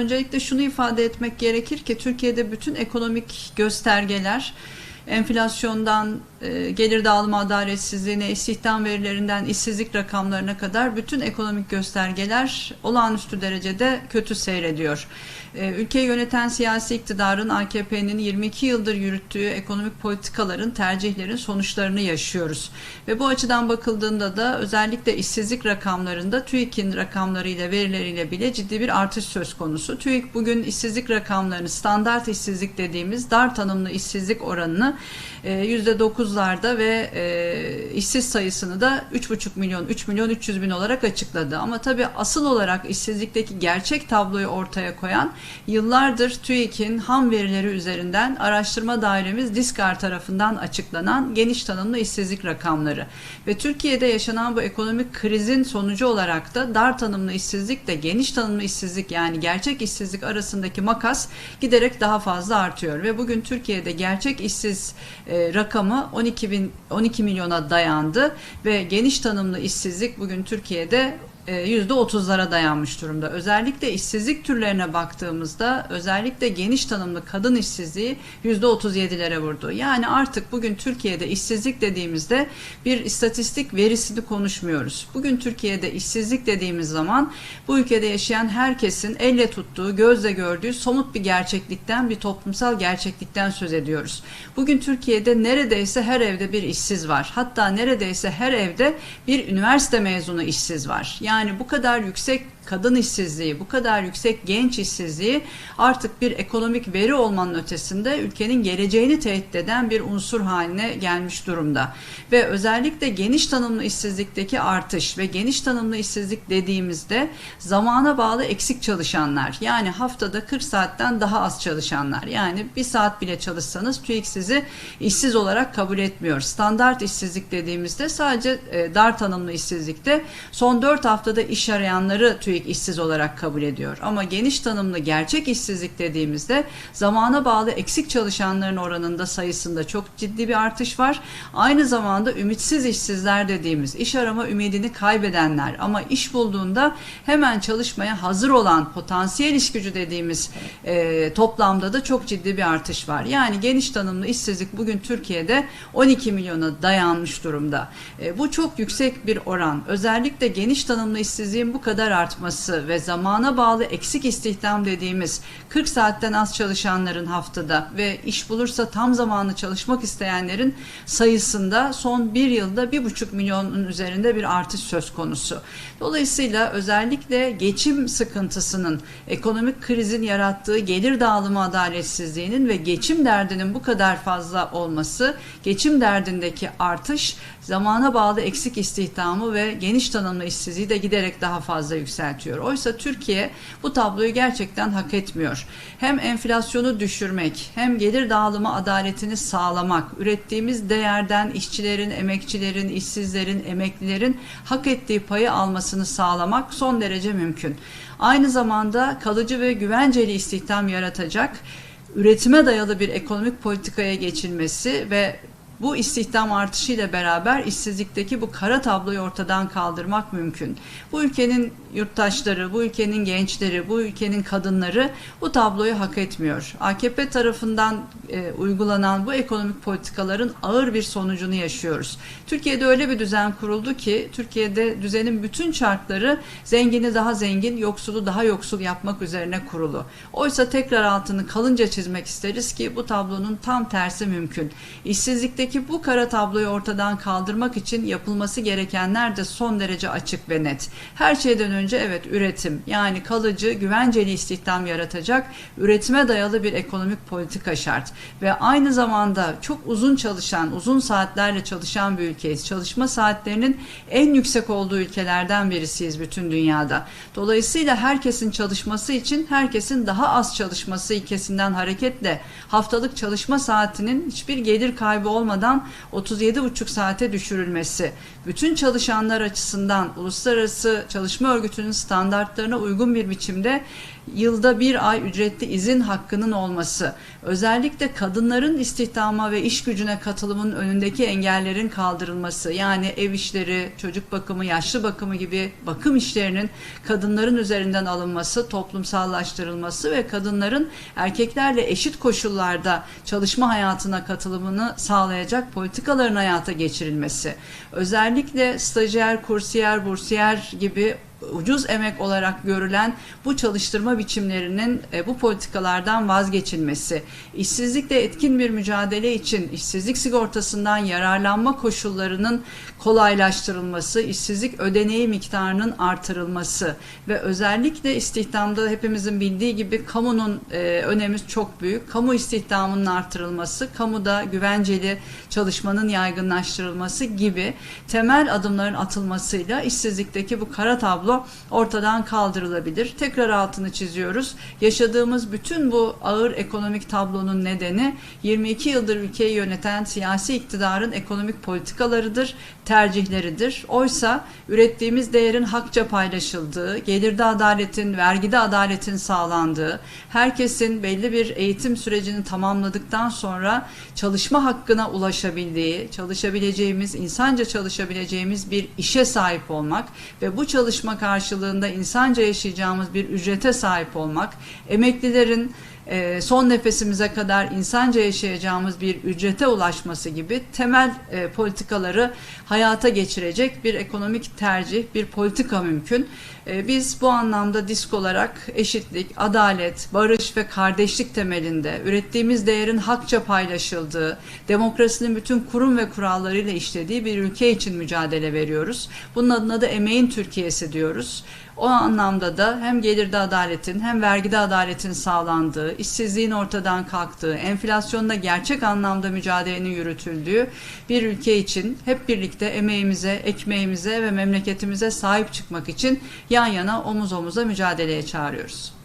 öncelikle şunu ifade etmek gerekir ki Türkiye'de bütün ekonomik göstergeler enflasyondan e, gelir dağılımı adaletsizliğine, istihdam verilerinden işsizlik rakamlarına kadar bütün ekonomik göstergeler olağanüstü derecede kötü seyrediyor. E, ülkeyi yöneten siyasi iktidarın AKP'nin 22 yıldır yürüttüğü ekonomik politikaların, tercihlerin sonuçlarını yaşıyoruz. Ve bu açıdan bakıldığında da özellikle işsizlik rakamlarında TÜİK'in rakamlarıyla, verileriyle bile ciddi bir artış söz konusu. TÜİK bugün işsizlik rakamlarını standart işsizlik dediğimiz dar tanımlı işsizlik oranını %9'larda ve e, işsiz sayısını da 3,5 milyon, 3 milyon 300 bin olarak açıkladı. Ama tabii asıl olarak işsizlikteki gerçek tabloyu ortaya koyan yıllardır TÜİK'in ham verileri üzerinden araştırma dairemiz Diskar tarafından açıklanan geniş tanımlı işsizlik rakamları. Ve Türkiye'de yaşanan bu ekonomik krizin sonucu olarak da dar tanımlı işsizlikle geniş tanımlı işsizlik yani gerçek işsizlik arasındaki makas giderek daha fazla artıyor. Ve bugün Türkiye'de gerçek işsiz e, rakamı 12 bin 12 milyona dayandı. Ve geniş tanımlı işsizlik bugün Türkiye'de %30'lara dayanmış durumda. Özellikle işsizlik türlerine baktığımızda özellikle geniş tanımlı kadın işsizliği %37'lere vurdu. Yani artık bugün Türkiye'de işsizlik dediğimizde bir istatistik verisini konuşmuyoruz. Bugün Türkiye'de işsizlik dediğimiz zaman bu ülkede yaşayan herkesin elle tuttuğu, gözle gördüğü somut bir gerçeklikten, bir toplumsal gerçeklikten söz ediyoruz. Bugün Türkiye'de neredeyse her evde bir işsiz var. Hatta neredeyse her evde bir üniversite mezunu işsiz var. Yani yani bu kadar yüksek kadın işsizliği, bu kadar yüksek genç işsizliği artık bir ekonomik veri olmanın ötesinde ülkenin geleceğini tehdit eden bir unsur haline gelmiş durumda. Ve özellikle geniş tanımlı işsizlikteki artış ve geniş tanımlı işsizlik dediğimizde zamana bağlı eksik çalışanlar yani haftada 40 saatten daha az çalışanlar yani bir saat bile çalışsanız TÜİK sizi işsiz olarak kabul etmiyor. Standart işsizlik dediğimizde sadece e, dar tanımlı işsizlikte son 4 haftada iş arayanları TÜİK TÜİK işsiz olarak kabul ediyor. Ama geniş tanımlı gerçek işsizlik dediğimizde zamana bağlı eksik çalışanların oranında sayısında çok ciddi bir artış var. Aynı zamanda ümitsiz işsizler dediğimiz iş arama ümidini kaybedenler ama iş bulduğunda hemen çalışmaya hazır olan potansiyel iş gücü dediğimiz e, toplamda da çok ciddi bir artış var. Yani geniş tanımlı işsizlik bugün Türkiye'de 12 milyona dayanmış durumda. E, bu çok yüksek bir oran. Özellikle geniş tanımlı işsizliğin bu kadar artması artması ve zamana bağlı eksik istihdam dediğimiz 40 saatten az çalışanların haftada ve iş bulursa tam zamanlı çalışmak isteyenlerin sayısında son bir yılda bir buçuk milyonun üzerinde bir artış söz konusu. Dolayısıyla özellikle geçim sıkıntısının, ekonomik krizin yarattığı gelir dağılımı adaletsizliğinin ve geçim derdinin bu kadar fazla olması, geçim derdindeki artış zamana bağlı eksik istihdamı ve geniş tanımlı işsizliği de giderek daha fazla yükseltiyor. Oysa Türkiye bu tabloyu gerçekten hak etmiyor. Hem enflasyonu düşürmek, hem gelir dağılımı adaletini sağlamak, ürettiğimiz değerden işçilerin, emekçilerin, işsizlerin, emeklilerin hak ettiği payı almasını sağlamak son derece mümkün. Aynı zamanda kalıcı ve güvenceli istihdam yaratacak üretime dayalı bir ekonomik politikaya geçilmesi ve bu istihdam artışıyla beraber işsizlikteki bu kara tabloyu ortadan kaldırmak mümkün. Bu ülkenin yurttaşları, bu ülkenin gençleri, bu ülkenin kadınları bu tabloyu hak etmiyor. AKP tarafından e, uygulanan bu ekonomik politikaların ağır bir sonucunu yaşıyoruz. Türkiye'de öyle bir düzen kuruldu ki Türkiye'de düzenin bütün çarkları zengini daha zengin, yoksulu daha yoksul yapmak üzerine kurulu. Oysa tekrar altını kalınca çizmek isteriz ki bu tablonun tam tersi mümkün. İşsizlikteki bu kara tabloyu ortadan kaldırmak için yapılması gerekenler de son derece açık ve net. Her şeyden önce evet üretim yani kalıcı, güvenceli istihdam yaratacak üretime dayalı bir ekonomik politika şart. Ve aynı zamanda çok uzun çalışan, uzun saatlerle çalışan bir ülkeyiz. Çalışma saatlerinin en yüksek olduğu ülkelerden birisiyiz bütün dünyada. Dolayısıyla herkesin çalışması için herkesin daha az çalışması ilkesinden hareketle haftalık çalışma saatinin hiçbir gelir kaybı olmadan 37,5 saate düşürülmesi, bütün çalışanlar açısından Uluslararası Çalışma Örgütü Örgütü'nün standartlarına uygun bir biçimde yılda bir ay ücretli izin hakkının olması, özellikle kadınların istihdama ve iş gücüne katılımının önündeki engellerin kaldırılması, yani ev işleri, çocuk bakımı, yaşlı bakımı gibi bakım işlerinin kadınların üzerinden alınması, toplumsallaştırılması ve kadınların erkeklerle eşit koşullarda çalışma hayatına katılımını sağlayacak politikaların hayata geçirilmesi, özellikle stajyer, kursiyer, bursiyer gibi ucuz emek olarak görülen bu çalıştırma biçimlerinin e, bu politikalardan vazgeçilmesi, işsizlikle etkin bir mücadele için işsizlik sigortasından yararlanma koşullarının kolaylaştırılması, işsizlik ödeneği miktarının artırılması ve özellikle istihdamda hepimizin bildiği gibi kamunun e, önemi çok büyük. Kamu istihdamının artırılması, kamuda güvenceli çalışmanın yaygınlaştırılması gibi temel adımların atılmasıyla işsizlikteki bu kara tablo ortadan kaldırılabilir. Tekrar altını çiziyoruz. Yaşadığımız bütün bu ağır ekonomik tablonun nedeni 22 yıldır ülkeyi yöneten siyasi iktidarın ekonomik politikalarıdır, tercihleridir. Oysa ürettiğimiz değerin hakça paylaşıldığı, gelirde adaletin, vergide adaletin sağlandığı, herkesin belli bir eğitim sürecini tamamladıktan sonra çalışma hakkına ulaşabildiği, çalışabileceğimiz, insanca çalışabileceğimiz bir işe sahip olmak ve bu çalışma karşılığında insanca yaşayacağımız bir ücrete sahip olmak, emeklilerin e, son nefesimize kadar insanca yaşayacağımız bir ücrete ulaşması gibi temel e, politikaları hayata geçirecek bir ekonomik tercih, bir politika mümkün. E, biz bu anlamda disk olarak eşitlik, adalet, barış ve kardeşlik temelinde ürettiğimiz değerin hakça paylaşıldığı, demokrasinin bütün kurum ve kurallarıyla işlediği bir ülke için mücadele veriyoruz. Bunun adına da emeğin Türkiye'si diyoruz. O anlamda da hem gelirde adaletin hem vergide adaletin sağlandığı, işsizliğin ortadan kalktığı, enflasyonda gerçek anlamda mücadelenin yürütüldüğü bir ülke için hep birlikte emeğimize, ekmeğimize ve memleketimize sahip çıkmak için yan yana omuz omuza mücadeleye çağırıyoruz.